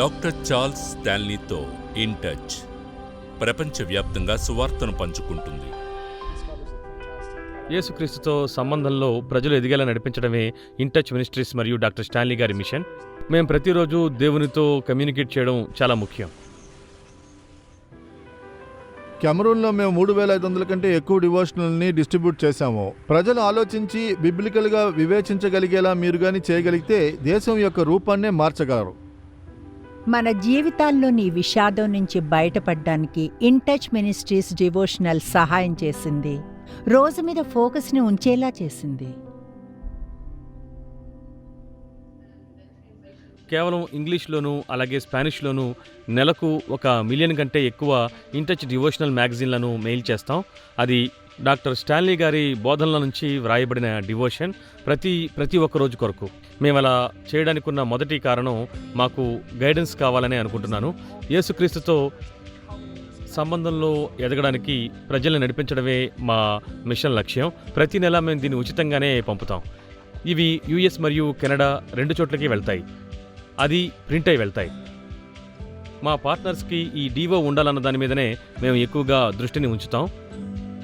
Doctor Charles స్టాన్లీతో in touch. ప్రపంచవ్యాప్తంగా సువార్తను పంచుకుంటుంది. యేసుక్రీస్తుతో సంబంధంలో ప్రజలు ఎదిగేలా నడిపించడమే ఇన్ టచ్ మినిస్ట్రీస్ మరియు డాక్టర్ స్టాన్లీ గారి మిషన్. మేము ప్రతిరోజు దేవునితో కమ్యూనికేట్ చేయడం చాలా ముఖ్యం. కెమరూన్లో మేము మూడు వేల ఐదు వందల కంటే ఎక్కువ డివోషనల్ని డిస్ట్రిబ్యూట్ చేశాము. ప్రజలు ఆలోచించి బిబ్లికల్గా వివేచించగలిగేలా మీరు కానీ చేయగలిగితే దేశం యొక్క రూపాన్నే మార్చగలరు. మన జీవితాల్లోని విషాదం నుంచి బయటపడడానికి ఇన్టచ్ మినిస్ట్రీస్ డివోషనల్ సహాయం చేసింది. రోజు మీద ఫోకస్ని ఉంచేలా చేసింది. కేవలం ఇంగ్లీష్లోనూ అలాగే స్పానిష్లోనూ నెలకు ఒక మిలియన్ కంటే ఎక్కువ ఇంటచ్ డివోషనల్ మ్యాగజైన్లను మెయిల్ చేస్తాం. అది డాక్టర్ స్టాన్లీ గారి బోధనల నుంచి వ్రాయబడిన డివోషన్ ప్రతి ప్రతి ఒక్క రోజు కొరకు. మేము అలా చేయడానికి ఉన్న మొదటి కారణం మాకు గైడెన్స్ కావాలని అనుకుంటున్నాను. యేసుక్రీస్తుతో సంబంధంలో ఎదగడానికి ప్రజల్ని నడిపించడమే మా మిషన్ లక్ష్యం. ప్రతి నెల మేము దీన్ని ఉచితంగానే పంపుతాం. ఇవి యుఎస్ మరియు కెనడా రెండు చోట్లకి వెళ్తాయి. అది ప్రింట్ అయి వెళ్తాయి. మా పార్ట్నర్స్కి ఈ డీవో ఉండాలన్న దాని మీదనే మేము ఎక్కువగా దృష్టిని ఉంచుతాం.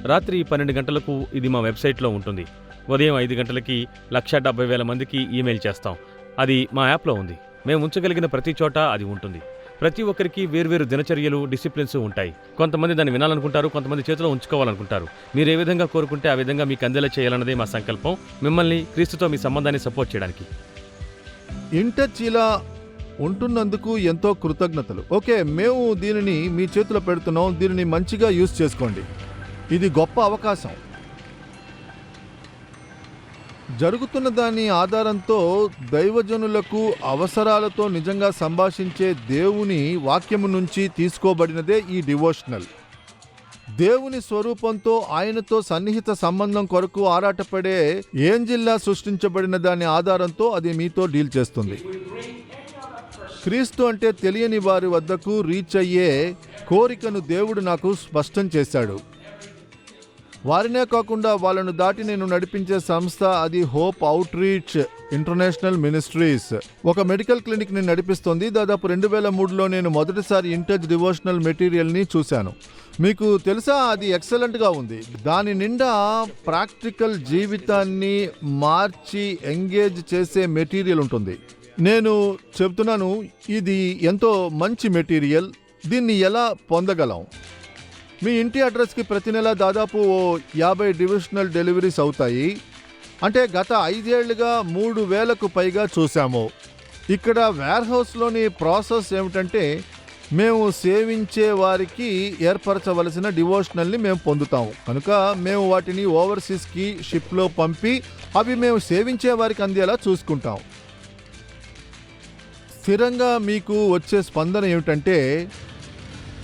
రాత్రి పన్నెండు గంటలకు ఇది మా వెబ్సైట్లో ఉంటుంది. ఉదయం ఐదు గంటలకి లక్ష డెబ్బై వేల మందికి ఈమెయిల్ చేస్తాం. అది మా యాప్లో ఉంది. మేము ఉంచగలిగిన ప్రతి చోట అది ఉంటుంది. ప్రతి ఒక్కరికి వేర్వేరు దినచర్యలు డిసిప్లిన్స్ ఉంటాయి. కొంతమంది దాన్ని వినాలనుకుంటారు కొంతమంది చేతిలో ఉంచుకోవాలనుకుంటారు. మీరు ఏ విధంగా కోరుకుంటే ఆ విధంగా మీకు అందేలా చేయాలన్నదే మా సంకల్పం. మిమ్మల్ని క్రీస్తుతో మీ సంబంధాన్ని సపోర్ట్ చేయడానికి. ఇంటర్చీలా ఇలా ఉంటున్నందుకు ఎంతో కృతజ్ఞతలు. ఓకే మేము దీనిని మీ చేతిలో పెడుతున్నాం. దీనిని మంచిగా యూజ్ చేసుకోండి. ఇది గొప్ప అవకాశం. జరుగుతున్న దాని ఆధారంతో దైవజనులకు అవసరాలతో నిజంగా సంభాషించే దేవుని వాక్యము నుంచి తీసుకోబడినదే ఈ డివోషనల్. దేవుని స్వరూపంతో ఆయనతో సన్నిహిత సంబంధం కొరకు ఆరాటపడే ఏంజిల్లా సృష్టించబడిన దాని ఆధారంతో అది మీతో డీల్ చేస్తుంది. క్రీస్తు అంటే తెలియని వారి వద్దకు రీచ్ అయ్యే కోరికను దేవుడు నాకు స్పష్టం చేశాడు. వారినే కాకుండా వాళ్ళను దాటి నేను నడిపించే సంస్థ అది hope outreach international ministries. ఒక మెడికల్ క్లినిక్ని నడిపిస్తోంది. దాదాపు రెండు వేల మూడులో నేను మొదటిసారి ఇంటచ్ డివోషనల్ మెటీరియల్ని చూశాను. మీకు తెలుసా? అది ఎక్సలెంట్గా ఉంది. దాని నిండా ప్రాక్టికల్ జీవితాన్ని మార్చి ఎంగేజ్ చేసే మెటీరియల్ ఉంటుంది. నేను చెప్తున్నాను ఇది ఎంతో మంచి మెటీరియల్. దీన్ని ఎలా పొందగలం? మీ ఇంటి అడ్రస్కి ప్రతి నెల దాదాపు ఓ యాభై డివిజనల్ డెలివరీస్ అవుతాయి. అంటే గత ఐదేళ్ళుగా మూడు వేలకు పైగా చూశాము. ఇక్కడ వేర్హౌస్లోని ప్రాసెస్ ఏమిటంటే మేము సేవించే వారికి ఏర్పరచవలసిన డివోషనల్ని మేము పొందుతాము కనుక మేము వాటిని ఓవర్సీస్కి షిప్లో పంపి అవి మేము సేవించే వారికి అందేలా చూసుకుంటాం. స్థిరంగా మీకు వచ్చే స్పందన ఏమిటంటే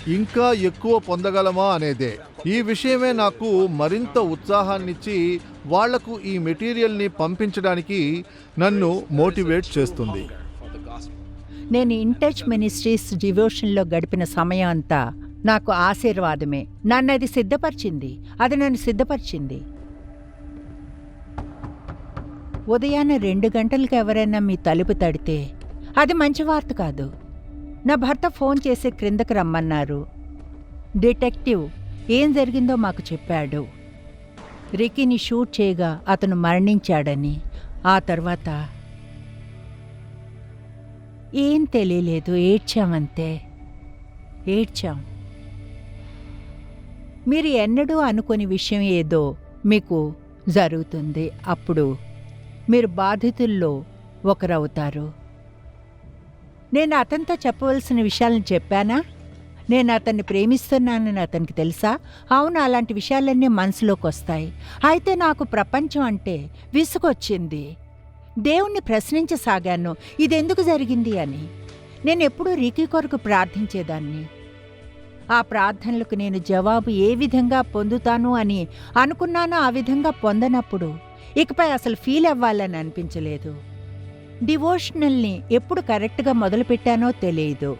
ఇంకా ఎక్కువ పొందగలమా అనేదే. ఈ విషయమే నాకు మరింత ఉత్సాహాన్నిచ్చి వాళ్ళకు ఈ మెటీరియల్ని పంపించడానికి నన్ను మోటివేట్ చేస్తుంది. నేను ఇంటచ్ మినిస్ట్రీస్ డివోషన్లో గడిపిన సమయం అంతా నాకు ఆశీర్వాదమే. నన్ను అది సిద్ధపరిచింది. అది నన్ను సిద్ధపరిచింది. ఉదయాన్నే రెండు గంటలకు ఎవరైనా మీ తలుపు తడితే అది మంచి వార్త కాదు. నా భర్త ఫోన్ చేసి క్రిందకు రమ్మన్నారు. డిటెక్టివ్ ఏం జరిగిందో మాకు చెప్పాడు. రికీని షూట్ చేయగా అతను మరణించాడని ఆ తర్వాత ఏం తెలియలేదు ఏడ్చామంతే. ఏడ్చాం. మీరు ఎన్నడూ అనుకోని విషయం ఏదో మీకు జరుగుతుంది అప్పుడు మీరు బాధితుల్లో ఒకరవుతారు. నేను అతనితో చెప్పవలసిన విషయాలను చెప్పానా? నేను అతన్ని ప్రేమిస్తున్నానని అతనికి తెలుసా? అవును అలాంటి విషయాలన్నీ మనసులోకి వస్తాయి. అయితే నాకు ప్రపంచం అంటే విసుగొచ్చింది. దేవుణ్ణి ప్రశ్నించసాగాను ఇదెందుకు జరిగింది? అని. నేను ఎప్పుడూ రీకి కొరకు ప్రార్థించేదాన్ని. ఆ ప్రార్థనలకు నేను జవాబు ఏ విధంగా పొందుతాను అని అనుకున్నానో ఆ విధంగా పొందనప్పుడు ఇకపై అసలు ఫీల్ అవ్వాలని అనిపించలేదు. డివోషనల్ని ఎప్పుడు కరెక్ట్గా మొదలుపెట్టానో తెలియదు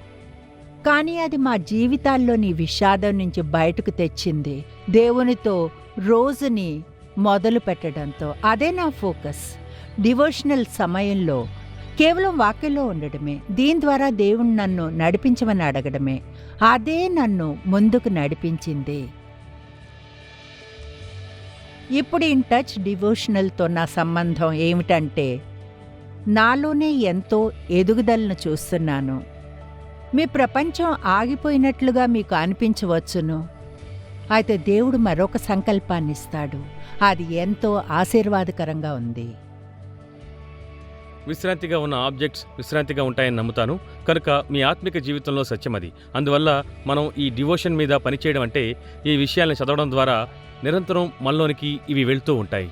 కానీ అది మా జీవితాల్లోని విషాదం నుంచి బయటకు తెచ్చింది. దేవునితో రోజుని మొదలు పెట్టడంతో. అదే నా ఫోకస్. డివోషనల్ సమయంలో కేవలం వాక్యంలో ఉండడమే. దీని ద్వారా దేవుడు నన్ను నడిపించమని అడగడమే. అదే నన్ను ముందుకు నడిపించింది. ఇప్పుడు ఇన్ టచ్ డివోషనల్తో నా సంబంధం ఏమిటంటే నాలోనే ఎంతో ఎదుగుదలను చూస్తున్నాను. మీ ప్రపంచం ఆగిపోయినట్లుగా మీకు అనిపించవచ్చును. అయితే దేవుడు మరొక సంకల్పాన్ని ఇస్తాడు అది ఎంతో ఆశీర్వాదకరంగా ఉంది. విశ్రాంతిగా ఉన్న ఆబ్జెక్ట్స్ విశ్రాంతిగా ఉంటాయని నమ్ముతాను. కనుక మీ ఆత్మిక జీవితంలో సత్యం అది. అందువల్ల మనం ఈ డివోషన్ మీద పనిచేయడం అంటే ఈ విషయాలను చదవడం ద్వారా నిరంతరం మనలోనికి ఇవి వెళ్తూ ఉంటాయి.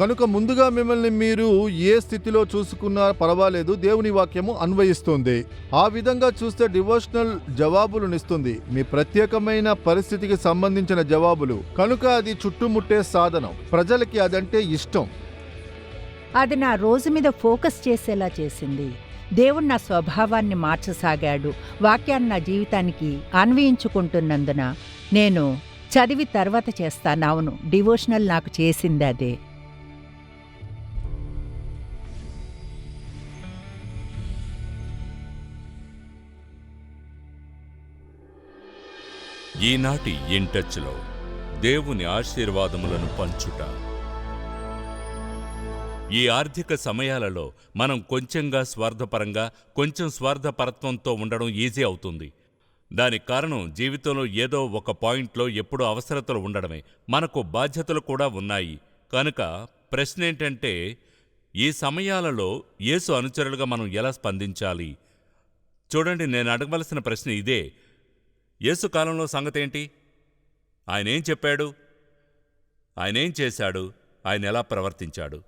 కనుక ముందుగా మిమ్మల్ని మీరు ఏ స్థితిలో చూసుకున్నా పర్వాలేదు. దేవుని వాక్యము అన్వయిస్తుంది. ఆ విధంగా చూస్తే డివోషనల్ జవాబులునిస్తుంది మీ ప్రత్యేకమైన పరిస్థితికి సంబంధించిన జవాబులు. కనుక అది చుట్టుముట్టే సాధనం. ప్రజలకి అదంటే ఇష్టం. అది నా రోజు మీద ఫోకస్ చేసేలా చేసింది. దేవుడు నా స్వభావాన్ని మార్చసాగాడు. వాక్యాన్ని నా జీవితానికి అన్వయించుకుంటున్నందున నేను చదివి తర్వాత చేస్తాను. అవును డివోషనల్ నాకు చేసింది అదే. ఈనాటి ఇంటచ్లో దేవుని ఆశీర్వాదములను పంచుట. ఈ ఆర్థిక సమయాలలో మనం కొంచెంగా స్వార్థపరంగా కొంచెం స్వార్థపరత్వంతో ఉండడం ఈజీ అవుతుంది. దానికి కారణం జీవితంలో ఏదో ఒక పాయింట్లో ఎప్పుడూ అవసరతలు ఉండడమే. మనకు బాధ్యతలు కూడా ఉన్నాయి. కనుక ప్రశ్న ఏంటంటే ఈ సమయాలలో యేసు అనుచరులుగా మనం ఎలా స్పందించాలి? చూడండి నేను అడగవలసిన ప్రశ్న ఇదే. యేసు కాలంలో సంగతేంటి? ఆయనేం చెప్పాడు? ఆయనేం చేశాడు? ఆయన ఎలా ప్రవర్తించాడు?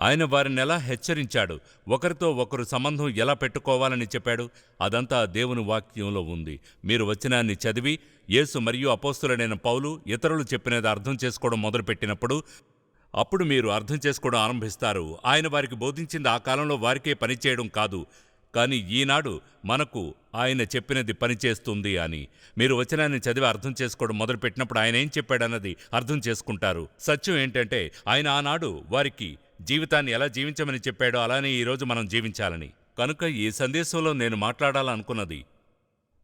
ఆయన వారిని ఎలా హెచ్చరించాడు? ఒకరితో ఒకరు సంబంధం ఎలా పెట్టుకోవాలని చెప్పాడు? అదంతా దేవుని వాక్యంలో ఉంది. మీరు వచనాన్ని చదివి యేసు మరియు అపోస్తులనైన పౌలు ఇతరులు చెప్పినది అర్థం చేసుకోవడం మొదలుపెట్టినప్పుడు అప్పుడు మీరు అర్థం చేసుకోవడం ఆరంభిస్తారు. ఆయన వారికి బోధించింది ఆ కాలంలో వారికే పనిచేయడం కాదు. కానీ ఈనాడు మనకు ఆయన చెప్పినది పనిచేస్తుంది అని. మీరు వచనాన్ని చదివి అర్థం చేసుకోవడం మొదలుపెట్టినప్పుడు ఆయన ఏం చెప్పాడన్నది అర్థం చేసుకుంటారు. సత్యం ఏంటంటే ఆయన ఆనాడు వారికి జీవితాన్ని ఎలా జీవించమని చెప్పాడో అలానే ఈరోజు మనం జీవించాలని. కనుక ఈ సందేశంలో నేను మాట్లాడాలనుకున్నది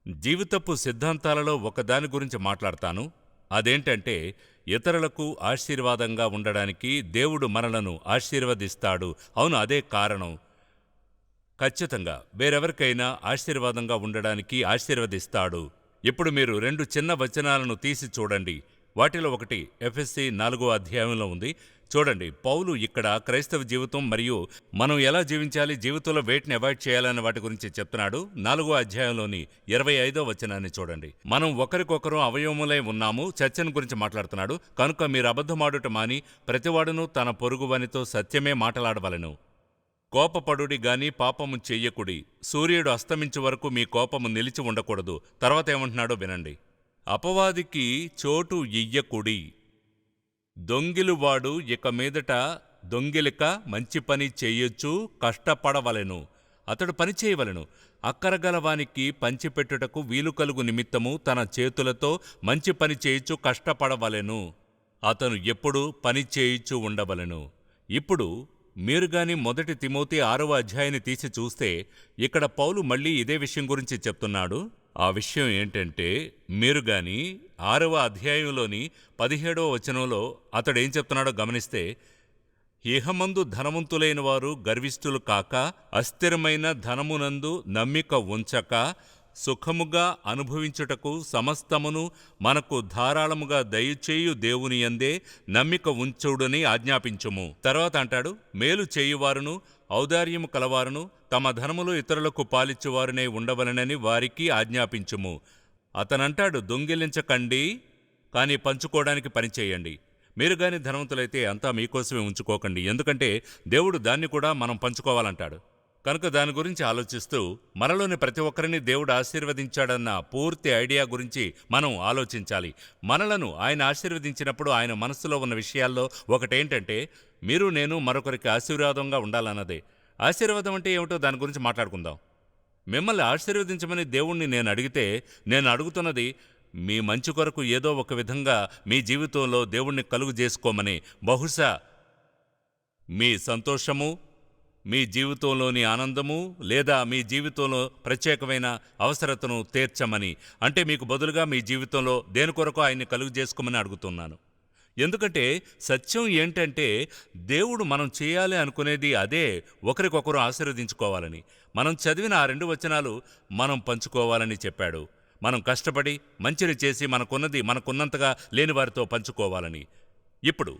జీవితపు సిద్ధాంతాలలో ఒకదాని గురించి మాట్లాడతాను. అదేంటంటే ఇతరులకు ఆశీర్వాదంగా ఉండడానికి దేవుడు మనలను ఆశీర్వదిస్తాడు. అవును అదే కారణం. ఖచ్చితంగా వేరెవరికైనా ఆశీర్వాదంగా ఉండడానికి ఆశీర్వదిస్తాడు. ఇప్పుడు మీరు రెండు చిన్న వచనాలను తీసి చూడండి. వాటిలో ఒకటి ఎఫ్ఎస్సి నాలుగో అధ్యాయంలో ఉంది. చూడండి పౌలు ఇక్కడ క్రైస్తవ జీవితం మరియు మనం ఎలా జీవించాలి జీవితంలో వేటిని అవాయిడ్ చేయాలనే వాటి గురించి చెప్తున్నాడు. నాలుగో అధ్యాయంలోని ఇరవై ఐదో వచనాన్ని చూడండి. మనం ఒకరికొకరు అవయవములై ఉన్నాము చర్చను గురించి మాట్లాడుతున్నాడు. కనుక మీరు అబద్ధమాడుట మాని ప్రతివాడును తన పొరుగువనితో సత్యమే మాట్లాడవలెను. కోపపడుడి గాని పాపము చెయ్యకుడి. సూర్యుడు అస్తమించే వరకు మీ కోపము నిలిచి ఉండకూడదు. తర్వాత ఏమంటున్నాడో వినండి. అపవాదికి చోటు ఇయ్యకుడి. దొంగిలువాడు ఇక మీదట దొంగిలిక మంచి పని చేయొచ్చు కష్టపడవలెను. అతడు పని చేయవలెను. అక్కరగలవానికి పంచిపెట్టుటకు వీలు కలుగు నిమిత్తము తన చేతులతో మంచి పని చేయుచు కష్టపడవలెను. అతను ఎప్పుడు పని చేయుచు ఉండవలెను. ఇప్పుడు మీరు గాని మొదటి తిమోతి ఆరవ అధ్యాయాన్ని తీసి చూస్తే ఇక్కడ పౌలు మళ్ళీ ఇదే విషయం గురించి చెప్తున్నాడు. ఆ విషయం ఏంటంటే మీరు గాని ఆరవ అధ్యాయంలోని పదిహేడవ వచనంలో అతడు ఏం చెప్తున్నాడో గమనిస్తే ఇహమందు ధనవంతులైన వారు గర్విష్ఠులు కాక అస్థిరమైన ధనమునందు నమ్మిక ఉంచక సుఖముగా అనుభవించుటకు సమస్తమును మనకు ధారాళముగా దయచేయు దేవుని యందే నమ్మిక ఉంచుడని ఆజ్ఞాపించుము. తర్వాత అంటాడు మేలు చేయువారును ఔదార్యము కలవారును తమ ధనములు ఇతరులకు పాలిచ్చువారునే ఉండవలనని వారికి ఆజ్ఞాపించుము. అతనంటాడు దొంగిలించకండి కానీ పంచుకోవడానికి పనిచేయండి మీరు గాని ధనవంతులైతే అంతా మీకోసమే ఉంచుకోకండి. ఎందుకంటే దేవుడు దాన్ని కూడా మనం పంచుకోవాలంటాడు. కనుక దాని గురించి ఆలోచిస్తూ మనలోని ప్రతి ఒక్కరిని దేవుడు ఆశీర్వదించాడన్న పూర్తి ఐడియా గురించి మనం ఆలోచించాలి. మనలను ఆయన ఆశీర్వదించినప్పుడు ఆయన మనస్సులో ఉన్న విషయాల్లో ఒకటేంటంటే మీరు నేను మరొకరికి ఆశీర్వాదంగా ఉండాలన్నదే. ఆశీర్వాదం అంటే ఏమిటో దాని గురించి మాట్లాడుకుందాం. మిమ్మల్ని ఆశీర్వదించమని దేవుణ్ణి నేను అడిగితే నేను అడుగుతున్నది మీ మంచి కొరకు ఏదో ఒక విధంగా మీ జీవితంలో దేవుణ్ణి కలుగు చేసుకోమని బహుశా మీ సంతోషము మీ జీవితంలోని ఆనందము లేదా మీ జీవితంలో ప్రత్యేకమైన అవసరతను తీర్చమని. అంటే మీకు బదులుగా మీ జీవితంలో దేని కొరకు ఆయన్ని కలుగు చేసుకోమని అడుగుతున్నాను. ఎందుకంటే సత్యం ఏంటంటే దేవుడు మనం చేయాలి అనుకునేది అదే ఒకరికొకరు ఆశీర్వదించుకోవాలని. మనం చదివిన ఆ రెండు వచనాలు మనం పంచుకోవాలని చెప్పాడు. మనం కష్టపడి మంచిని చేసి మనకున్నది మనకున్నంతగా లేని వారితో పంచుకోవాలని. ఇప్పుడు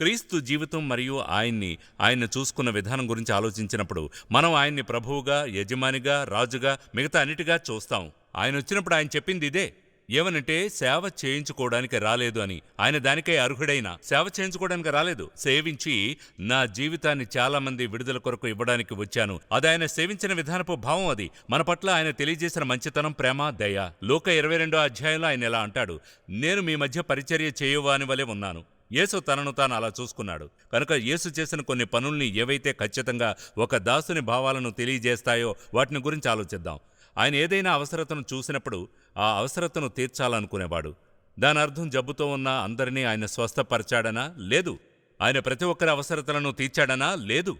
క్రీస్తు జీవితం మరియు ఆయన్ని ఆయన చూసుకున్న విధానం గురించి ఆలోచించినప్పుడు మనం ఆయన్ని ప్రభువుగా యజమానిగా రాజుగా మిగతా అన్నిటిగా చూస్తాం. ఆయన వచ్చినప్పుడు ఆయన చెప్పింది ఇదే. ఏమనంటే సేవ చేయించుకోవడానికి రాలేదు అని. ఆయన దానికై అర్హుడైన. సేవ చేయించుకోవడానికి రాలేదు. సేవించి నా జీవితాన్ని చాలా మంది విడుదల కొరకు ఇవ్వడానికి వచ్చాను. అది ఆయన సేవించిన విధానపు భావం అది. మన పట్ల ఆయన తెలియజేసిన మంచితనం ప్రేమ దయ. లోక ఇరవై రెండో అధ్యాయంలో ఆయన ఎలా అంటాడు. నేను మీ మధ్య పరిచర్య చేయువాని వలె ఉన్నాను. యేసు తనను తాను అలా చూసుకున్నాడు. కనుక యేసు చేసిన కొన్ని పనుల్ని ఏవైతే ఖచ్చితంగా ఒక దాసుని భావాలను తెలియజేస్తాయో వాటిని గురించి ఆలోచిద్దాం. ఆయన ఏదైనా అవసరతను చూసినప్పుడు ఆ అవసరతను తీర్చాలనుకునేవాడు. దాని అర్థం జబ్బుతో ఉన్న అందరినీ ఆయన స్వస్థపరిచాడనా? లేదు. ఆయన ప్రతి ఒక్కరి అవసరతలను తీర్చాడనా? లేదు.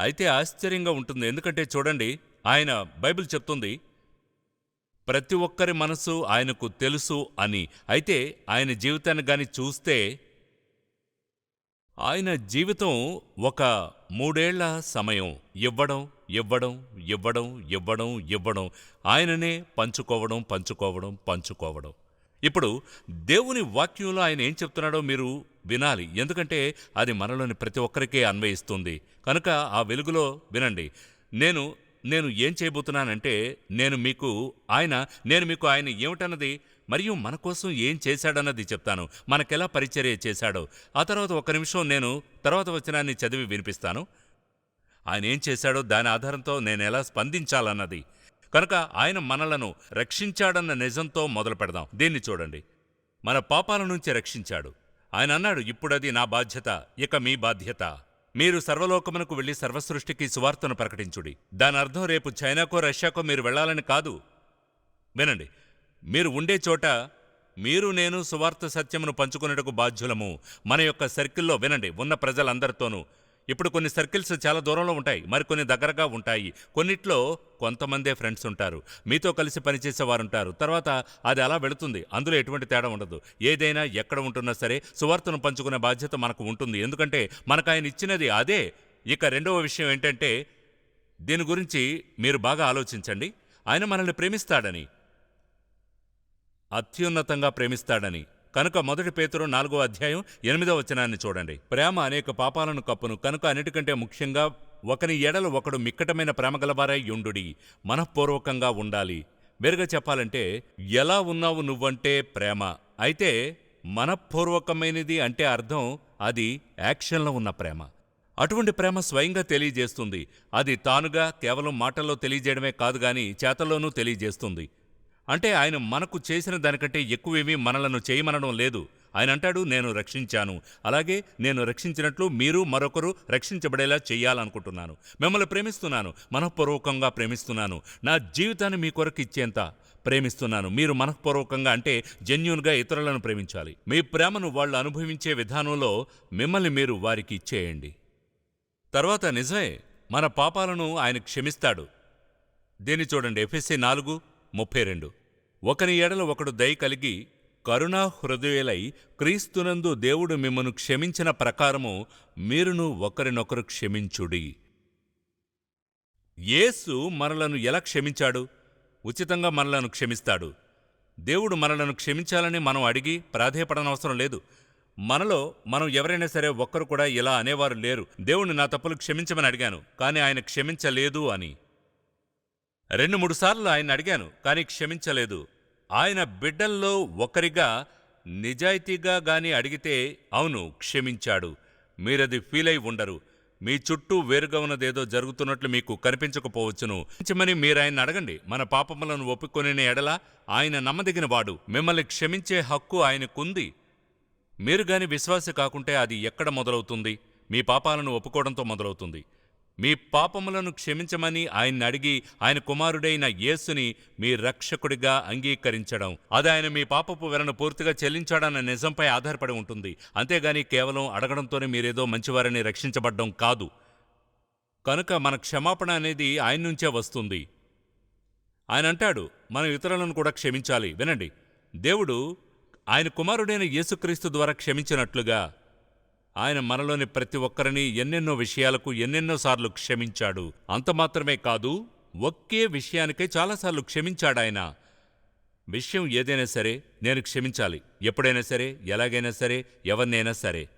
అయితే ఆశ్చర్యంగా ఉంటుంది. ఎందుకంటే చూడండి ఆయన బైబిల్ చెప్తుంది ప్రతి ఒక్కరి మనసు ఆయనకు తెలుసు అని. అయితే ఆయన జీవితాన్ని గాని చూస్తే ఆయన జీవితం ఒక మూడేళ్ళ సమయం. ఇవ్వడం ఇవ్వడం ఇవ్వడం ఇవ్వడం ఇవ్వడం. ఆయననే పంచుకోవడం పంచుకోవడం పంచుకోవడం. ఇప్పుడు దేవుని వాక్యంలో ఆయన ఏం చెప్తున్నాడో మీరు వినాలి. ఎందుకంటే అది మనలోని ప్రతి ఒక్కరికే అన్వయిస్తుంది. కనుక ఆ వెలుగులో వినండి. నేను నేను ఏం చేయబోతున్నానంటే నేను మీకు ఆయన నేను మీకు ఆయన ఏమిటన్నది మరియు మన కోసం ఏం చేశాడన్నది చెప్తాను. మనకెలా పరిచర్య చేశాడో. ఆ తర్వాత ఒక నిమిషం నేను తర్వాత వచనాన్ని చదివి వినిపిస్తాను. ఆయన ఏం చేశాడో దాని ఆధారంతో నేను ఎలా స్పందించాలన్నది. కనుక ఆయన మనలను రక్షించాడన్న నిజంతో మొదలు పెడదాం. దీన్ని చూడండి. మన పాపాల నుంచి రక్షించాడు. ఆయన అన్నాడు ఇప్పుడది నా బాధ్యత ఇక మీ బాధ్యత. మీరు సర్వలోకమునకు వెళ్ళి సర్వసృష్టికి సువార్తను ప్రకటించుడి. దాని అర్థం రేపు చైనాకో రష్యాకో మీరు వెళ్ళాలని కాదు. వినండి. మీరు ఉండే చోట మీరు నేను సువార్త సత్యమును పంచుకునేటకు బాధ్యులము. మన యొక్క సర్కిల్లో వినండి. ఉన్న ప్రజలందరితోనూ ఇప్పుడు కొన్ని సర్కిల్స్ చాలా దూరంలో ఉంటాయి మరికొన్ని దగ్గరగా ఉంటాయి. కొన్నిట్లో కొంతమందే ఫ్రెండ్స్ ఉంటారు. మీతో కలిసి పనిచేసే వారు ఉంటారు తర్వాత అది అలా వెళుతుంది. అందులో ఎటువంటి తేడా ఉండదు. ఏదైనా ఎక్కడ ఉంటున్నా సరే సువార్తను పంచుకునే బాధ్యత మనకు ఉంటుంది. ఎందుకంటే మనకు ఆయన ఇచ్చినది అదే. ఇక రెండవ విషయం ఏంటంటే దీని గురించి మీరు బాగా ఆలోచించండి. ఆయన మనల్ని ప్రేమిస్తాడని. అత్యున్నతంగా ప్రేమిస్తాడని. కనుక మొదటి పేతురు నాలుగో అధ్యాయం ఎనిమిదో వచనాన్ని చూడండి. ప్రేమ అనేక పాపాలను కప్పును కనుక అన్నిటికంటే ముఖ్యంగా ఒకని ఎడలు ఒకడు మిక్కటమైన ప్రేమ గలవారై యుండుడి మనఃపూర్వకంగా ఉండాలి. మెరుగ చెప్పాలంటే ఎలా ఉన్నావు నువ్వంటే ప్రేమ. అయితే మనఃపూర్వకమైనది అంటే అర్థం అది యాక్షన్లో ఉన్న ప్రేమ. అటువంటి ప్రేమ స్వయంగా తెలియజేస్తుంది. అది తానుగా కేవలం మాటల్లో తెలియజేయడమే కాదు గాని చేతల్లోనూ తెలియజేస్తుంది. అంటే ఆయన మనకు చేసిన దానికంటే ఎక్కువేమీ మనలను చేయమనడం లేదు. ఆయన అంటాడు నేను రక్షించాను. అలాగే నేను రక్షించినట్లు మీరు మరొకరు రక్షించబడేలా చేయాలనుకుంటున్నాను. మిమ్మల్ని ప్రేమిస్తున్నాను. మనఃపూర్వకంగా ప్రేమిస్తున్నాను. నా జీవితాన్ని మీ కొరకు ఇచ్చేంత ప్రేమిస్తున్నాను. మీరు మనఃపూర్వకంగా అంటే జెన్యున్గా ఇతరులను ప్రేమించాలి. మీ ప్రేమను వాళ్ళు అనుభవించే విధానంలో మిమ్మల్ని మీరు వారికి ఇచ్చేయండి. తర్వాత నిజమే మన పాపాలను ఆయన క్షమిస్తాడు. దీన్ని చూడండి ఎఫ్ఎస్సి నాలుగు ముప్పై రెండు. ఒకని ఎడల ఒకడు దయ కలిగి కరుణా హృదయులై క్రీస్తునందు దేవుడు మిమ్మను క్షమించిన ప్రకారము మీరును ఒకరినొకరు క్షమించుడి. యేసు మనలను ఎలా క్షమించాడు? ఉచితంగా మనలను క్షమిస్తాడు. దేవుడు మనలను క్షమించాలని మనం అడిగి ప్రాధేయపడనవసరం లేదు. మనలో మనం ఎవరైనా సరే ఒక్కరు కూడా ఇలా అనేవారు లేరు. దేవుణ్ణి నా తప్పులు క్షమించమని అడిగాను కానీ ఆయన క్షమించలేదు అని. రెండు మూడు సార్లు ఆయన అడిగాను కానీ క్షమించలేదు. ఆయన బిడ్డల్లో ఒకరిగా నిజాయితీగా గాని అడిగితే అవును క్షమించాడు. మీరది ఫీల్ అయి ఉండరు. మీ చుట్టూ వేరుగా ఉన్నదేదో జరుగుతున్నట్లు మీకు కనిపించకపోవచ్చును. క్షమించమని మీరాయన్ని అడగండి. మన పాపములను ఒప్పుకొనే ఎడల ఆయన నమ్మదగిన వాడు. మిమ్మల్ని క్షమించే హక్కు ఆయనకుంది. మీరు గాని విశ్వాస కాకుంటే అది ఎక్కడ మొదలవుతుంది? మీ పాపాలను ఒప్పుకోవడంతో మొదలవుతుంది. మీ పాపములను క్షమించమని ఆయన్ని అడిగి ఆయన కుమారుడైన యేసుని మీ రక్షకుడిగా అంగీకరించడం. అది ఆయన మీ పాపపు వెలను పూర్తిగా చెల్లించాడన్న నిజంపై ఆధారపడి ఉంటుంది. అంతేగాని కేవలం అడగడంతోనే మీరేదో మంచివారిని రక్షించబడ్డం కాదు. కనుక మన క్షమాపణ అనేది ఆయన నుంచే వస్తుంది. ఆయన అంటాడు మనం ఇతరులను కూడా క్షమించాలి. వినండి. దేవుడు ఆయన కుమారుడైన యేసుక్రీస్తు ద్వారా క్షమించినట్లుగా ఆయన మనలోని ప్రతి ఒక్కరిని ఎన్నెన్నో విషయాలకు ఎన్నెన్నోసార్లు క్షమించాడు. అంత మాత్రమే కాదు ఒకే విషయానికై చాలాసార్లు క్షమించాడాయన విషయం ఏదైనా సరే నేను క్షమించాలి. ఎప్పుడైనా సరే ఎలాగైనా సరే ఎవరినైనా సరే.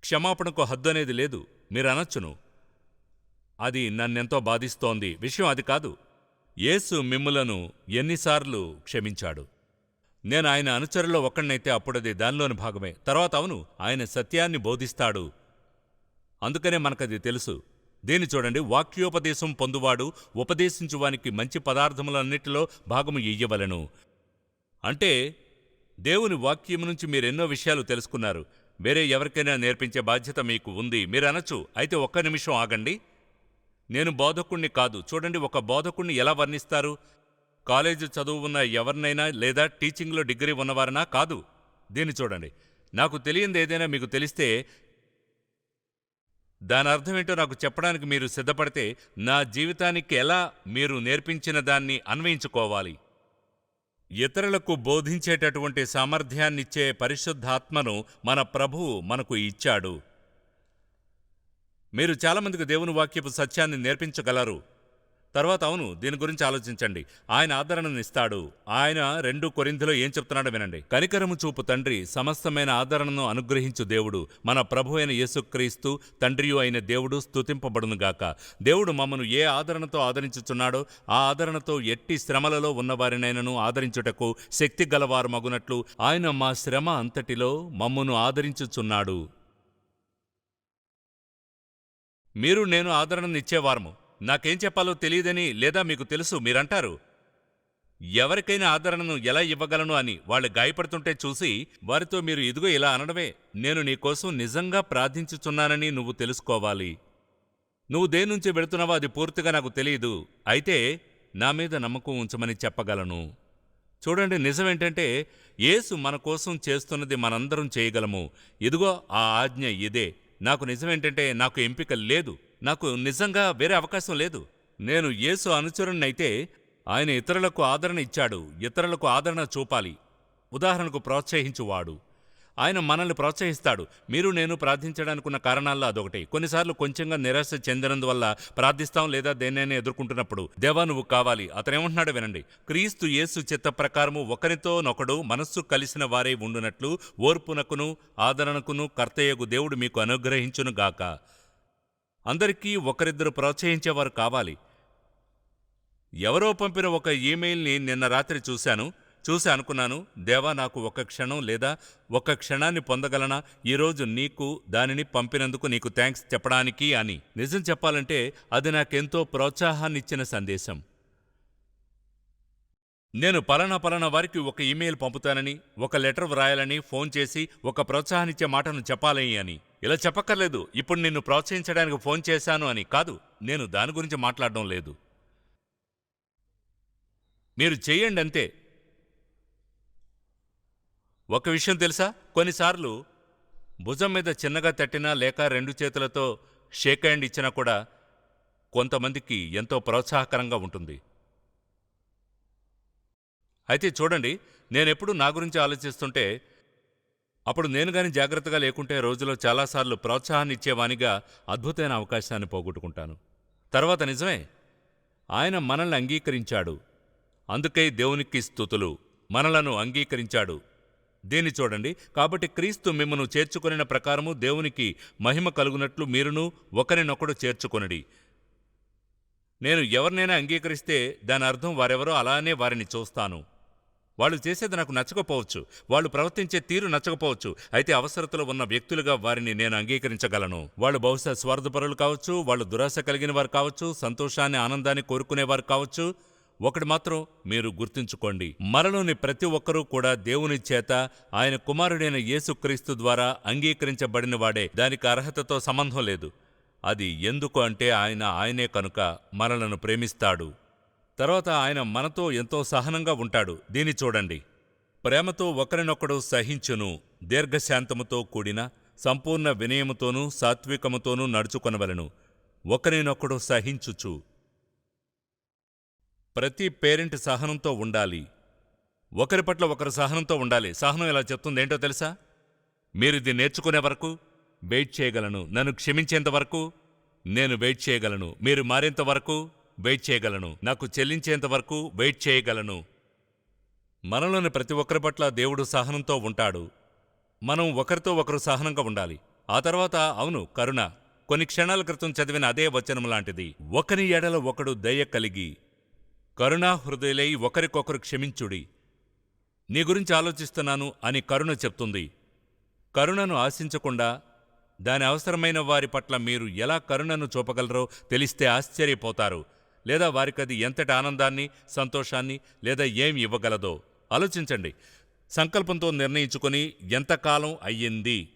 క్షమాపణకు హద్దు అనేది లేదు. మీరు అనొచ్చును. అది నన్నెంతో బాధిస్తోంది. విషయం అది కాదు. యేసు మిమ్ములను ఎన్నిసార్లు క్షమించాడు. నేను ఆయన అనుచరులో ఒక్కడినైతే అప్పుడది దానిలోని భాగమే. తర్వాత అవును ఆయన సత్యాన్ని బోధిస్తాడు. అందుకనే మనకది తెలుసు. దీన్ని చూడండి వాక్యోపదేశం పొందువాడు ఉపదేశించువానికి మంచి పదార్థములన్నిటిలో భాగము ఇయ్యవలెను. అంటే దేవుని వాక్యం నుంచి మీరెన్నో విషయాలు తెలుసుకున్నారు. వేరే ఎవరికైనా నేర్పించే బాధ్యత మీకు ఉంది. మీరు అనొచ్చు అయితే ఒక్క నిమిషం ఆగండి. నేను బోధకుణ్ణి కాదు. చూడండి ఒక బోధకుణ్ణి ఎలా వర్ణిస్తారు? కాలేజీ చదువు ఉన్న ఎవరినైనా లేదా టీచింగ్లో డిగ్రీ ఉన్నవారనా? కాదు. దీన్ని చూడండి. నాకు తెలియంది ఏదైనా మీకు తెలిస్తే దాని అర్థం ఏంటో నాకు చెప్పడానికి మీరు సిద్ధపడితే నా జీవితానికి ఎలా మీరు నేర్పించిన దాన్ని అన్వయించుకోవాలి. ఇతరులకు బోధించేటటువంటి సామర్థ్యాన్నిచ్చే పరిశుద్ధాత్మను మన ప్రభువు మనకు ఇచ్చాడు. మీరు చాలామందికి దేవుని వాక్యపు సత్యాన్ని నేర్పించగలరు. తర్వాత అవును దీని గురించి ఆలోచించండి. ఆయన ఆదరణనిస్తాడు. ఆయన రెండు కొరింతిలో ఏం చెప్తున్నాడో వినండి. కనికరము చూపు తండ్రి సమస్తమైన ఆదరణను అనుగ్రహించు దేవుడు. మన ప్రభు అయిన యేసుక్రీస్తు తండ్రియు అయిన దేవుడు స్తుతింపబడునుగాక దేవుడు మమ్మను ఏ ఆదరణతో ఆదరించుచున్నాడో ఆ ఆదరణతో ఎట్టి శ్రమలలో ఉన్నవారినైనను ఆదరించుటకు శక్తి గలవారు మగునట్లు ఆయన మా శ్రమ అంతటిలో మమ్మను ఆదరించుచున్నాడు. మీరు నేను ఆదరణనిచ్చేవారము. నాకేం చెప్పాలో తెలియదని లేదా మీకు తెలుసు మీరంటారు? ఎవరికైనా ఆదరణను ఎలా ఇవ్వగలను అని వాళ్ళు గాయపడుతుంటే చూసి వారితో మీరు ఇదిగో ఇలా అనడమే నేను నీకోసం నిజంగా ప్రార్థించుచున్నానని నువ్వు తెలుసుకోవాలి. నువ్వు దేనుంచి వెళుతున్నావో అది పూర్తిగా నాకు తెలియదు. అయితే నా మీద నమ్మకం ఉంచమని చెప్పగలను. చూడండి నిజమేంటంటే యేసు మన కోసం చేస్తున్నది మనందరం చేయగలము. ఇదిగో ఆ ఆజ్ఞ ఇదే. నాకు నిజమేంటంటే నాకు ఎంపిక లేదు. నాకు నిజంగా వేరే అవకాశం లేదు. నేను యేసు అనుచరుణ్ణైతే ఆయన ఇతరులకు ఆదరణ ఇచ్చాడు. ఇతరులకు ఆదరణ చూపాలి. ఉదాహరణకు ప్రోత్సహించువాడు. ఆయన మనల్ని ప్రోత్సహిస్తాడు. మీరు నేను ప్రార్థించడానికున్న కారణాల్లో అదొకటి. కొన్నిసార్లు కొంచెంగా నిరాశ చెందినందువల్ల ప్రార్థిస్తాం లేదా దేన్నైనా ఎదుర్కొంటున్నప్పుడు దేవా నువ్వు కావాలి. అతనేమంటున్నాడు వినండి. క్రీస్తు యేసు చిత్త ప్రకారము ఒకరితో నొకడు మనస్సు కలిసిన వారే ఉండునట్లు ఓర్పునకును ఆదరణకును కర్తయ్యకు దేవుడు మీకు అనుగ్రహించునుగాక. అందరికీ ఒకరిద్దరు ప్రోత్సహించేవారు కావాలి. ఎవరో పంపిన ఒక ఈమెయిల్ని నిన్న రాత్రి చూశాను. చూసి అనుకున్నాను దేవా నాకు ఒక క్షణం లేదా ఒక క్షణాన్ని పొందగలనా? ఈరోజు నీకు దానిని పంపినందుకు నీకు థ్యాంక్స్ చెప్పడానికి అని. నిజం చెప్పాలంటే అది నాకెంతో ప్రోత్సాహాన్నిచ్చిన సందేశం. నేను పలానా పలానా వారికి ఒక ఇమెయిల్ పంపుతానని ఒక లెటర్ వ్రాయాలని ఫోన్ చేసి ఒక ప్రోత్సాహనిచ్చే మాటను చెప్పాలని అని. ఇలా చెప్పక్కర్లేదు. ఇప్పుడు నిన్ను ప్రోత్సహించడానికి ఫోన్ చేశాను అని. కాదు నేను దాని గురించి మాట్లాడడం లేదు. మీరు చేయండి అంతే. ఒక విషయం తెలుసా? కొన్నిసార్లు భుజం మీద చిన్నగా తట్టినా లేక రెండు చేతులతో షేక్ హ్యాండ్ ఇచ్చినా కూడా కొంతమందికి ఎంతో ప్రోత్సాహకరంగా ఉంటుంది. అయితే చూడండి నేనెప్పుడు నా గురించి ఆలోచిస్తుంటే అప్పుడు నేను గాని జాగ్రత్తగా లేకుంటే రోజులో చాలాసార్లు ప్రోత్సాహాన్ని ఇచ్చేవానిగా అద్భుతమైన అవకాశాన్ని పోగొట్టుకుంటాను. తర్వాత నిజమే ఆయన మనల్ని అంగీకరించాడు. అందుకే దేవునికి స్థుతులు మనలను అంగీకరించాడు. దీన్ని చూడండి కాబట్టి క్రీస్తు మిమ్మను చేర్చుకొనిన ప్రకారము దేవునికి మహిమ కలుగునట్లు మీరును ఒకరినొకడు చేర్చుకొనడి. నేను ఎవరినైనా అంగీకరిస్తే దాని అర్థం వారెవరో అలానే వారిని చూస్తాను. వాళ్ళు చేసేది నాకు నచ్చకపోవచ్చు. వాళ్ళు ప్రవర్తించే తీరు నచ్చకపోవచ్చు. అయితే అవసరతలో ఉన్న వ్యక్తులుగా వారిని నేను అంగీకరించగలను. వాళ్ళు బహుశా స్వార్థపరులు కావచ్చు వాళ్ళు దురాశ కలిగిన వారు కావచ్చు సంతోషాన్ని ఆనందాన్ని కోరుకునేవారు కావచ్చు. ఒకటి మాత్రం మీరు గుర్తుంచుకోండి. మరలోని ప్రతి ఒక్కరూ కూడా దేవుని చేత ఆయన కుమారుడైన యేసుక్రీస్తు ద్వారా అంగీకరించబడిన వాడే. దానికి అర్హతతో సంబంధం లేదు. అది ఎందుకు అంటే ఆయన ఆయనే కనుక మనలను ప్రేమిస్తాడు. తర్వాత ఆయన మనతో ఎంతో సహనంగా ఉంటాడు. దీన్ని చూడండి. ప్రేమతో ఒకరినొకడు సహించును దీర్ఘశాంతముతో కూడిన సంపూర్ణ వినయముతోనూ సాత్వికముతోనూ నడుచుకొనవలెను. ఒకరినొకడు సహించుచు. ప్రతి పేరెంట్ సహనంతో ఉండాలి. ఒకరి పట్ల ఒకరు సహనంతో ఉండాలి. సహనం ఇలా చెప్తుంది ఏంటో తెలుసా? మీరు ఇది నేర్చుకునే వరకు వెయిట్ చేయగలను. నన్ను క్షమించేంత వరకు నేను వెయిట్ చేయగలను. మీరు మారేంత వరకు వెయిట్ చేయగలను. నాకు చెల్లించేంత వరకు వెయిట్ చేయగలను. మనలోని ప్రతి ఒక్కరి పట్ల దేవుడు సహనంతో ఉంటాడు. మనం ఒకరితో ఒకరు సహనంగా ఉండాలి. ఆ తర్వాత అవును కరుణ. కొన్ని క్షణాల క్రితం చదివిన అదే వచనం లాంటిది. ఒకని ఎడల ఒకడు దయ కలిగి కరుణాహృదయులై ఒకరికొకరు క్షమించుడి. నీ గురించి ఆలోచిస్తున్నాను అని కరుణ చెప్తుంది. కరుణను ఆశించకుండా దాని అవసరమైన వారి పట్ల మీరు ఎలా కరుణను చూపగలరో తెలిస్తే ఆశ్చర్యపోతారు. లేదా వారికది ఎంతటి ఆనందాన్ని సంతోషాన్ని లేదా ఏం ఇవ్వగలదో ఆలోచించండి. సంకల్పంతో నిర్ణయించుకొని ఎంతకాలం అయ్యింది?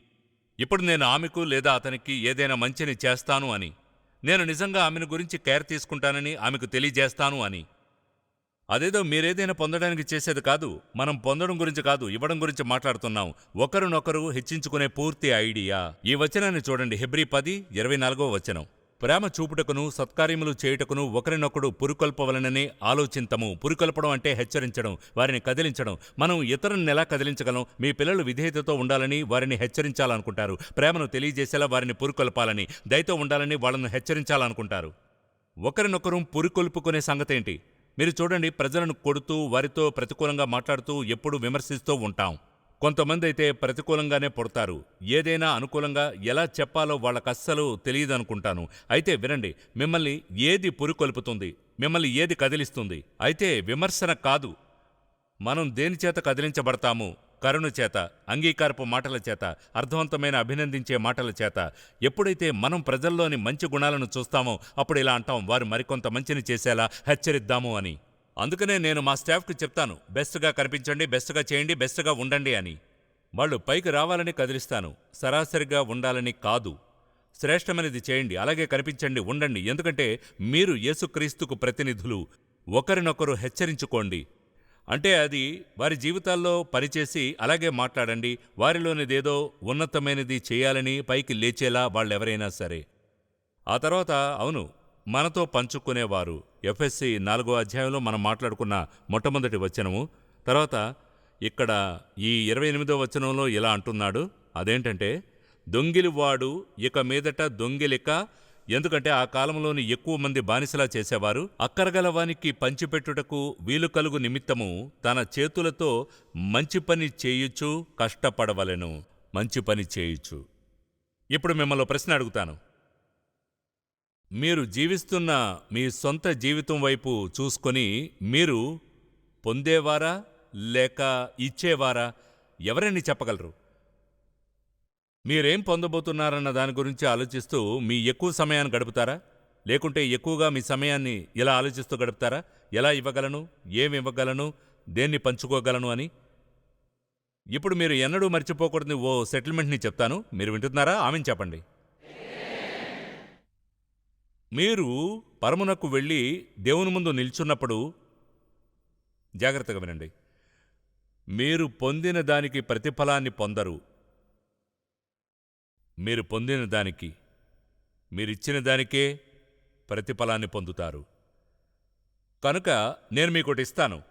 ఇప్పుడు నేను ఆమెకు లేదా అతనికి ఏదైనా మంచిని చేస్తాను అని నేను నిజంగా ఆమెను గురించి కేర్ తీసుకుంటానని ఆమెకు తెలియజేస్తాను అని. అదేదో మీరేదైనా పొందడానికి చేసేది కాదు మనం పొందడం గురించి కాదు ఇవ్వడం గురించి మాట్లాడుతున్నాం. ఒకరినొకరు హెచ్చించుకునే పూర్తి ఐడియా. ఈ వచనాన్ని చూడండి హెబ్రి పది ఇరవై నాలుగో వచనం. ప్రేమ చూపుటకును సత్కార్యములు చేయుటకును ఒకరినొకడు పురుకొల్పవలననే ఆలోచింతము. పురుకొల్పడం అంటే హెచ్చరించడం వారిని కదిలించడం. మనం ఇతరులను ఎలా కదిలించగలం? మీ పిల్లలు విధేయతతో ఉండాలని వారిని హెచ్చరించాలనుకుంటారు. ప్రేమను తెలియజేసేలా వారిని పురుకొల్పాలని దయతో ఉండాలని వాళ్ళను హెచ్చరించాలనుకుంటారు. ఒకరినొకరు పురికొల్పుకునే సంగతేంటి? మీరు చూడండి ప్రజలను కొడుతూ వారితో ప్రతికూలంగా మాట్లాడుతూ ఎప్పుడూ విమర్శిస్తూ ఉంటాం. కొంతమంది అయితే ప్రతికూలంగానే పుడతారు. ఏదైనా అనుకూలంగా ఎలా చెప్పాలో వాళ్ళకస్సలు తెలియదనుకుంటాను అయితే వినండి మిమ్మల్ని ఏది పురికొల్పుతుంది మిమ్మల్ని ఏది కదిలిస్తుంది? అయితే విమర్శన కాదు. మనం దేనిచేత కదిలించబడతాము? కరుణ చేత అంగీకారపు మాటల చేత అర్థవంతమైన అభినందించే మాటల చేత. ఎప్పుడైతే మనం ప్రజల్లోని మంచి గుణాలను చూస్తామో అప్పుడు ఇలా అంటాం వారు మరికొంత మంచిని చేసేలా హెచ్చరిద్దాము అని. అందుకనే నేను మా స్టాఫ్కి చెప్తాను బెస్ట్గా కనిపించండి బెస్ట్గా చేయండి బెస్ట్గా ఉండండి అని. వాళ్ళు పైకి రావాలని కదిలిస్తాను సరాసరిగా ఉండాలని కాదు. శ్రేష్టమైనది చేయండి అలాగే కనిపించండి ఉండండి. ఎందుకంటే మీరు యేసుక్రీస్తుకు ప్రతినిధులు ఒకరినొకరు హెచ్చరించుకోండి. అంటే అది వారి జీవితాల్లో పనిచేసి అలాగే మాట్లాడండి వారిలోనిదేదో ఉన్నతమైనది చేయాలని పైకి లేచేలా వాళ్ళెవరైనా సరే. ఆ తర్వాత అవును మనతో పంచుకునేవారు. ఎఫ్ఎస్సి నాలుగో అధ్యాయంలో మనం మాట్లాడుకున్న మొట్టమొదటి వచనము. తర్వాత ఇక్కడ ఈ ఇరవై ఎనిమిదో వచనంలో ఇలా అంటున్నాడు. అదేంటంటే దొంగిలివాడు ఇక మీదట దొంగిలిక ఎందుకంటే ఆ కాలంలోని ఎక్కువ మంది బానిసలా చేసేవారు. అక్కరగలవానికి పంచిపెట్టుటకు వీలు కలుగు నిమిత్తము తన చేతులతో మంచి పని చేయుచు కష్టపడవలెను. మంచి పని చేయుచు. ఇప్పుడు మిమ్మల్ని ప్రశ్న అడుగుతాను. మీరు జీవిస్తున్న మీ సొంత జీవితం వైపు చూసుకొని మీరు పొందేవారా లేక ఇచ్చేవారా ఎవరని చెప్పగలరు? మీరేం పొందబోతున్నారన్న దాని గురించి ఆలోచిస్తూ మీ ఎక్కువ సమయాన్ని గడుపుతారా? లేకుంటే ఎక్కువగా మీ సమయాన్ని ఇలా ఆలోచిస్తూ గడుపుతారా? ఎలా ఇవ్వగలను? ఏమి ఇవ్వగలను? దేన్ని పంచుకోగలను అని? ఇప్పుడు మీరు ఎన్నడూ మర్చిపోకూడని ఓ సెటిల్మెంట్ని చెప్తాను. మీరు వింటున్నారా? ఆమెను చెప్పండి. మీరు పరమునకు వెళ్ళి దేవుని ముందు నిల్చున్నప్పుడు జాగ్రత్తగా వినండి. మీరు పొందిన దానికి ప్రతిఫలాన్ని పొందరు. మీరు పొందిన దానికి మీరిచ్చిన దానికే ప్రతిఫలాన్ని పొందుతారు. కనుక నేను మీకోటి ఇస్తాను.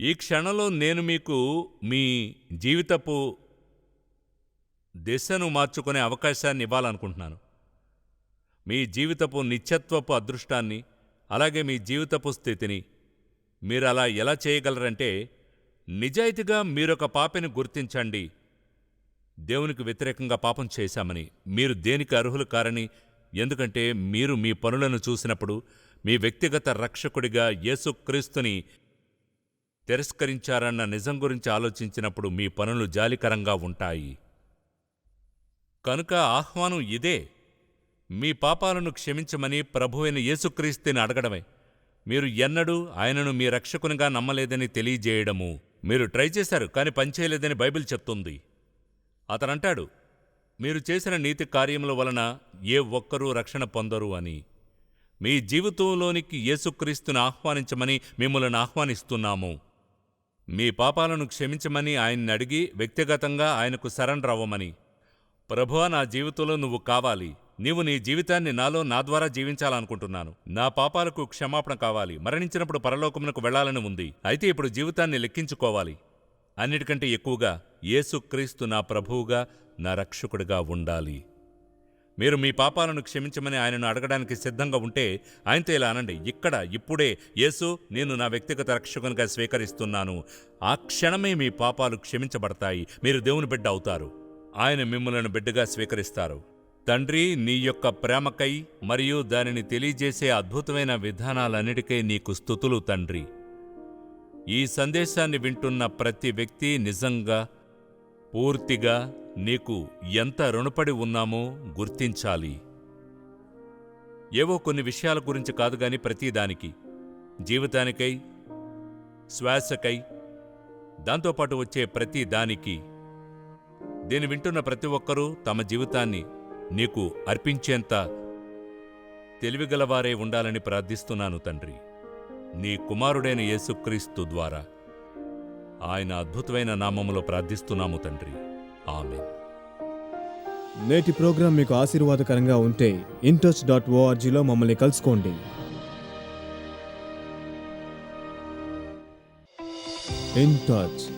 ఈ క్షణంలో నేను మీకు మీ జీవితపు దిశను మార్చుకునే అవకాశాన్ని ఇవ్వాలనుకుంటున్నాను. మీ జీవితపు నిత్యత్వపు అదృష్టాన్ని అలాగే మీ జీవితపు స్థితిని మీరు అలా ఎలా చేయగలరంటే నిజాయితీగా మీరొక పాపిని గుర్తించండి. దేవునికి వ్యతిరేకంగా పాపం చేశామని మీరు దేనికి అర్హులు కారని ఎందుకంటే మీరు మీ పనులను చూసినప్పుడు మీ వ్యక్తిగత రక్షకుడిగా యేసుక్రీస్తుని తిరస్కరించారన్న నిజం గురించి ఆలోచించినప్పుడు మీ పనులు జాలికరంగా ఉంటాయి. కనుక ఆహ్వానం ఇదే. మీ పాపాలను క్షమించమని ప్రభువైన యేసుక్రీస్తుని అడగడమే. మీరు ఎన్నడూ ఆయనను మీ రక్షకునిగా నమ్మలేదని తెలియజేయడము. మీరు ట్రై చేశారు కాని పనిచేయలేదని బైబిల్ చెప్తుంది. అతనంటాడు మీరు చేసిన నీతి కార్యముల వలన ఏ ఒక్కరూ రక్షణ పొందరు అని. మీ జీవితంలోనికి యేసుక్రీస్తుని ఆహ్వానించమని మిమ్మల్ని ఆహ్వానిస్తున్నాము. మీ పాపాలను క్షమించమని ఆయన్ని అడిగి వ్యక్తిగతంగా ఆయనకు శరణ్ అవ్వమని ప్రభువా నా జీవితంలో నువ్వు కావాలి. నీవు నీ జీవితాన్ని నాలో నా ద్వారా జీవించాలనుకుంటున్నాను. నా పాపాలకు క్షమాపణ కావాలి. మరణించినప్పుడు పరలోకమునకు వెళ్ళాలని ఉంది. అయితే ఇప్పుడు జీవితాన్ని లెక్కించుకోవాలి. అన్నిటికంటే ఎక్కువగా యేసుక్రీస్తు నా ప్రభువుగా నా రక్షకుడిగా ఉండాలి. మీరు మీ పాపాలను క్షమించమని ఆయనను అడగడానికి సిద్ధంగా ఉంటే ఆయనతో ఇలా అనండి. ఇక్కడ ఇప్పుడే యేసు నేను నా వ్యక్తిగత రక్షకునిగా స్వీకరిస్తున్నాను. ఆ క్షణమే మీ పాపాలు క్షమించబడతాయి. మీరు దేవుని బిడ్డ అవుతారు. ఆయన మిమ్మలను బిడ్డగా స్వీకరిస్తారు. తండ్రి నీ యొక్క ప్రేమకై మరియు దానిని తెలియజేసే అద్భుతమైన విధానాలన్నిటికై నీకు స్థుతులు తండ్రి. ఈ సందేశాన్ని వింటున్న ప్రతి వ్యక్తి నిజంగా పూర్తిగా నీకు ఎంత రుణపడి ఉన్నామో గుర్తించాలి. ఏవో కొన్ని విషయాల గురించి కాదు గాని ప్రతిదానికి జీవితానికై శ్వాసకై దాంతోపాటు వచ్చే ప్రతి దానికి దీన్ని వింటున్న ప్రతి ఒక్కరూ తమ జీవితాన్ని నీకు అర్పించేంత తెలివిగలవారే ఉండాలని ప్రార్థిస్తున్నాను తండ్రి. నీ కుమారుడైన యేసుక్రీస్తు ద్వారా ఆయన అద్భుతమైన నామములో ప్రార్థిస్తున్నాము తండ్రి. ఆమె నేటి ప్రోగ్రాం మీకు ఆశీర్వాదకరంగా ఉంటే ఇంటచ్ డాట్ ఓఆర్జీలో మమ్మల్ని కలుసుకోండి. In touch